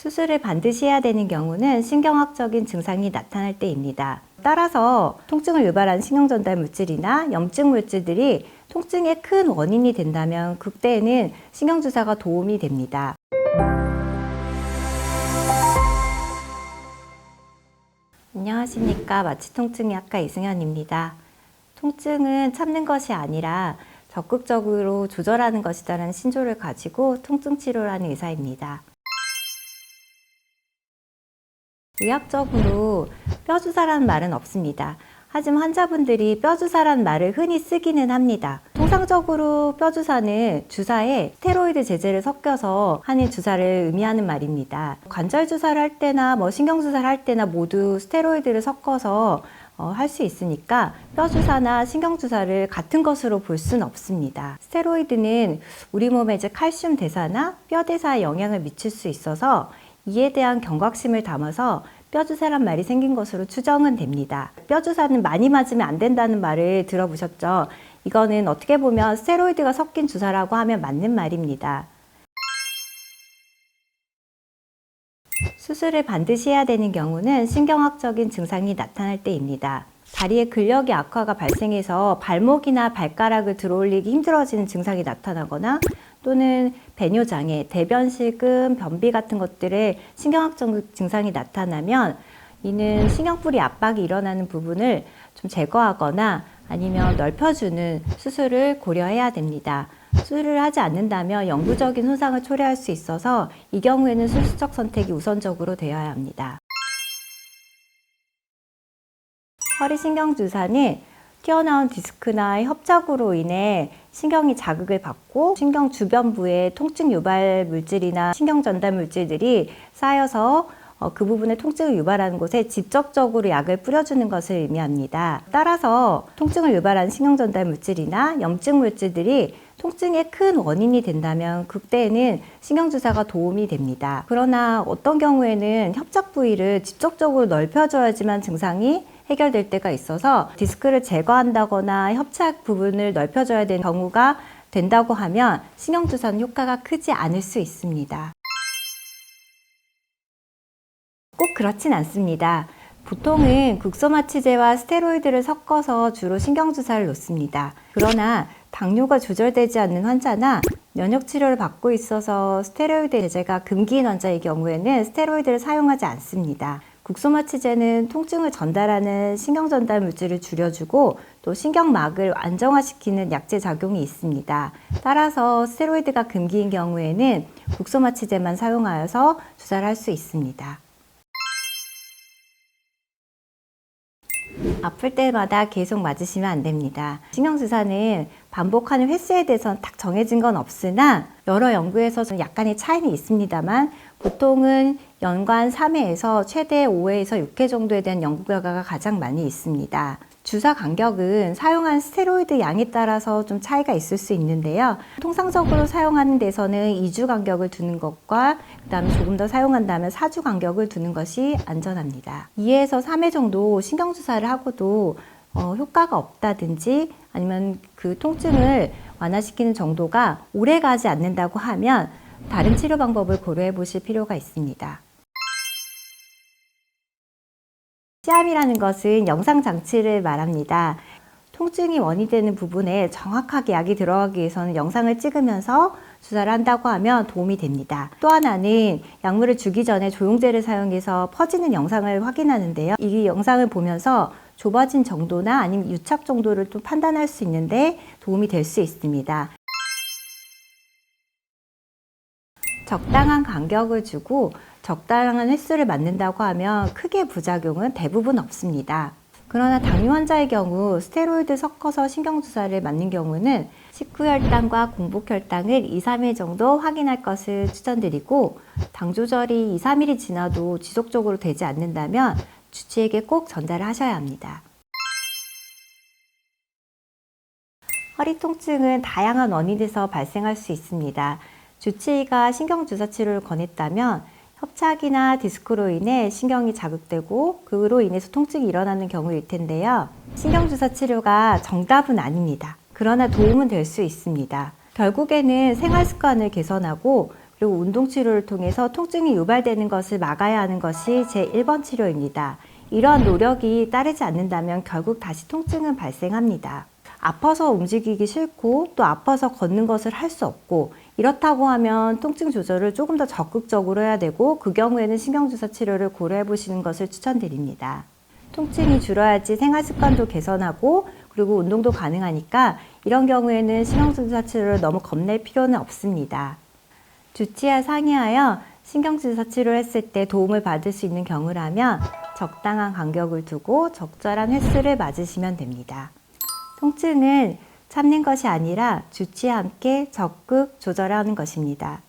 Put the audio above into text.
수술을 반드시 해야 되는 경우는 신경학적인 증상이 나타날 때입니다. 따라서 통증을 유발하는 신경전달 물질이나 염증 물질들이 통증의 큰 원인이 된다면 그때에는 신경주사가 도움이 됩니다. 안녕하십니까. 마취통증의학과 이승현입니다. 통증은 참는 것이 아니라 적극적으로 조절하는 것이다라는 신조를 가지고 통증 치료를 하는 의사입니다. 의학적으로 뼈주사라는 말은 없습니다. 하지만 환자분들이 뼈주사라는 말을 흔히 쓰기는 합니다. 통상적으로 뼈주사는 주사에 스테로이드 제제를 섞여서 하는 주사를 의미하는 말입니다. 관절 주사를 할 때나 뭐 신경 주사를 할 때나 모두 스테로이드를 섞어서 어, 할 수 있으니까 뼈주사나 신경주사를 같은 것으로 볼 수는 없습니다. 스테로이드는 우리 몸에 이제 칼슘 대사나 뼈 대사에 영향을 미칠 수 있어서 이에 대한 경각심을 담아서 뼈주사란 말이 생긴 것으로 추정은 됩니다. 뼈주사는 많이 맞으면 안 된다는 말을 들어보셨죠? 이거는 어떻게 보면 스테로이드가 섞인 주사라고 하면 맞는 말입니다. 수술을 반드시 해야 되는 경우는 신경학적인 증상이 나타날 때입니다. 다리의 근력의 악화가 발생해서 발목이나 발가락을 들어올리기 힘들어지는 증상이 나타나거나 또는 배뇨 장애, 대변실금, 변비 같은 것들의 신경학적 증상이 나타나면 이는 신경뿌리 압박이 일어나는 부분을 좀 제거하거나 아니면 넓혀주는 수술을 고려해야 됩니다. 수술을 하지 않는다면 영구적인 손상을 초래할 수 있어서 이 경우에는 수술적 선택이 우선적으로 되어야 합니다. 허리신경 주사는 튀어나온 디스크나 협착으로 인해 신경이 자극을 받고 신경 주변부에 통증 유발 물질이나 신경 전달 물질들이 쌓여서 어, 그 부분에 통증을 유발하는 곳에 직접적으로 약을 뿌려주는 것을 의미합니다. 따라서 통증을 유발하는 신경 전달 물질이나 염증 물질들이 통증의 큰 원인이 된다면 그때에는 신경주사가 도움이 됩니다. 그러나 어떤 경우에는 협착 부위를 직접적으로 넓혀줘야지만 증상이 해결될 때가 있어서 디스크를 제거한다거나 협착 부분을 넓혀줘야 되는 경우가 된다고 하면 신경주사는 효과가 크지 않을 수 있습니다. 꼭 그렇진 않습니다. 보통은 국소마취제와 스테로이드를 섞어서 주로 신경주사를 놓습니다. 그러나 당뇨가 조절되지 않는 환자나 면역 치료를 받고 있어서 스테로이드 제제가 금기인 환자의 경우에는 스테로이드를 사용하지 않습니다. 국소마취제는 통증을 전달하는 신경전달 물질을 줄여주고 또 신경막을 안정화시키는 약제 작용이 있습니다. 따라서 스테로이드가 금기인 경우에는 국소마취제만 사용하여서 주사를 할 수 있습니다. 아플 때마다 계속 맞으시면 안 됩니다. 신경주사는 반복하는 횟수에 대해서는 딱 정해진 건 없으나 여러 연구에서 좀 약간의 차이는 있습니다만 보통은 연간 3회에서 최대 5회에서 6회 정도에 대한 연구 결과가 가장 많이 있습니다. 주사 간격은 사용한 스테로이드 양에 따라서 좀 차이가 있을 수 있는데요. 통상적으로 사용하는 데서는 2주 간격을 두는 것과 그다음에 조금 더 사용한다면 4주 간격을 두는 것이 안전합니다. 2회에서 3회 정도 신경주사를 하고도 어, 효과가 없다든지 아니면 그 통증을 완화시키는 정도가 오래 가지 않는다고 하면 다른 치료 방법을 고려해 보실 필요가 있습니다. 시암이라는 것은 영상 장치를 말합니다. 통증이 원인되는 부분에 정확하게 약이 들어가기 위해서는 영상을 찍으면서 주사를 한다고 하면 도움이 됩니다. 또 하나는 약물을 주기 전에 조영제를 사용해서 퍼지는 영상을 확인하는데요. 이 영상을 보면서 좁아진 정도나 아니면 유착 정도를 또 판단할 수 있는데 도움이 될 수 있습니다. 적당한 간격을 주고 적당한 횟수를 맞는다고 하면 크게 부작용은 대부분 없습니다. 그러나 당뇨 환자의 경우 스테로이드 섞어서 신경주사를 맞는 경우는 식후혈당과 공복혈당을 2, 3일 정도 확인할 것을 추천드리고 당 조절이 2, 3일이 지나도 지속적으로 되지 않는다면 주치에게 꼭 전달을 하셔야 합니다. 허리 통증은 다양한 원인에서 발생할 수 있습니다. 주치의가 신경주사 치료를 권했다면 협착이나 디스크로 인해 신경이 자극되고 그로 인해서 통증이 일어나는 경우일 텐데요. 신경주사 치료가 정답은 아닙니다. 그러나 도움은 될 수 있습니다. 결국에는 생활 습관을 개선하고 그리고 운동 치료를 통해서 통증이 유발되는 것을 막아야 하는 것이 제 1번 치료입니다. 이러한 노력이 따르지 않는다면 결국 다시 통증은 발생합니다. 아파서 움직이기 싫고 또 아파서 걷는 것을 할 수 없고 이렇다고 하면 통증 조절을 조금 더 적극적으로 해야 되고 그 경우에는 신경주사 치료를 고려해 보시는 것을 추천드립니다. 통증이 줄어야지 생활 습관도 개선하고 그리고 운동도 가능하니까 이런 경우에는 신경주사 치료를 너무 겁낼 필요는 없습니다. 주치와 상의하여 신경주사 치료를 했을 때 도움을 받을 수 있는 경우라면 적당한 간격을 두고 적절한 횟수를 맞으시면 됩니다. 통증은 참는 것이 아니라 주치와 함께 적극 조절하는 것입니다.